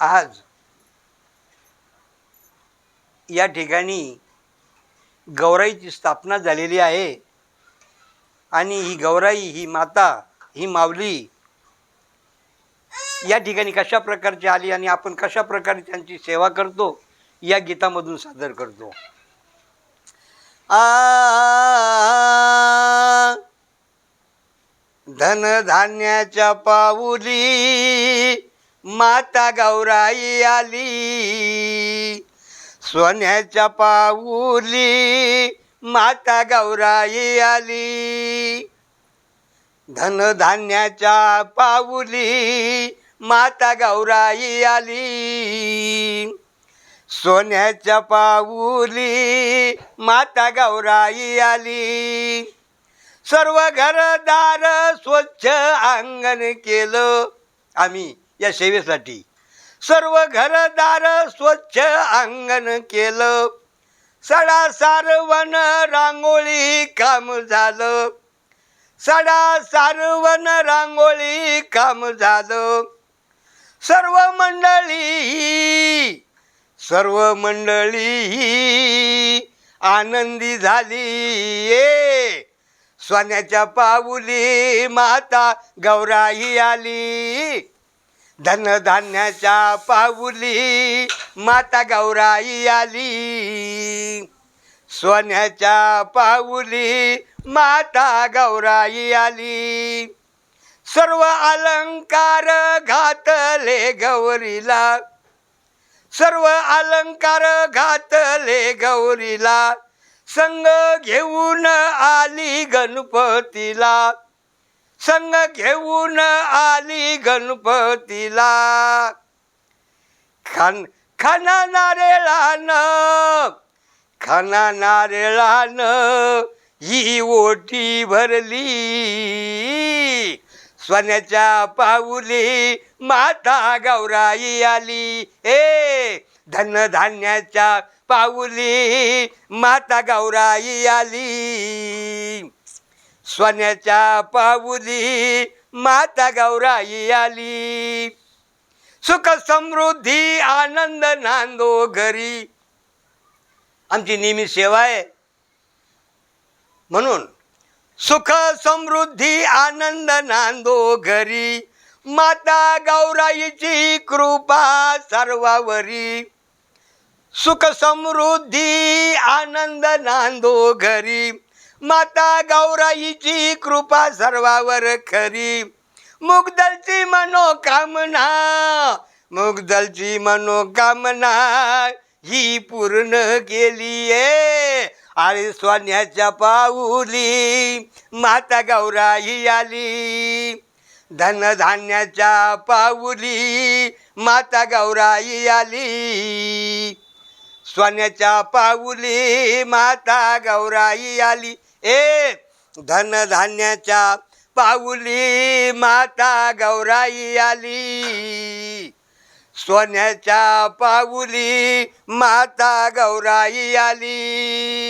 आज या ठिकाणी गौराईची स्थापना झालेली आहे. आणि ही गौराई ही माता ही माऊली या ठिकाणी कशा प्रकारची आली आणि आपण कशा प्रकारे त्यांची सेवा करतो या गीतामधून सादर करतो. आ धनधान्याच्या पाऊली माता गौराई आली. सोन्याच्या पाऊली माता गौराई आली. धनधान्याच्या पाऊली माता गौराई आली. सोन्याच्या पाऊली माता गौराई आली. सर्व घरदार स्वच्छ अंगण केलं आम्ही. या सेवेसाठी. सर्व घरदार स्वच्छ अंगण केलं. सडा सारवण रांगोळी काम झालं. सडा सारवण रांगोळी काम झालं. सर्व मंडळी सर्व मंडळी आनंदी झाली. ये सोन्याच्या पाऊली माता गौराई आली. धनधान्याच्या पाऊली माता गौराई आली. सोन्याच्या पाऊली माता गौराई आली. सर्व अलंकार घातले गौरीला. सर्व अलंकार घातले गौरीला. संग घेऊन आली गणपतीला. संग घेऊन आली गणपतीला. खान खाना नारेळानं खाना नारेळान ही ओटी भरली. सोन्याच्या पाऊली माता गौराई आली. ए धनधान्याच्या पाऊली माता गौराई आली. सोन्याच्या पाऊली माता गौराई आली. सुख समृद्धी आनंद नांदो घरी. आमची नेहमी सेवा आहे. म्हणून सुख समृद्धी आनंद नांदो घरी. माता गौराईची कृपा सर्वावरी. सुख समृद्धी आनंद नांदो घरी. माता गौराईची कृपा सर्वावर खरी. मुगदलची मनोकामना मुगदलची मनोकामना ही पूर्ण केली आहे आणि सोन्याच्या पाऊली माता गौराई आली. धनधान्याच्या पाऊली माता गौराई आली. सोन्याच्या पाऊली माता गौराई आली. ए धनधान्याच्या पाऊली माता गौराई आली. सोन्याच्या पाऊली माता गौराई आली.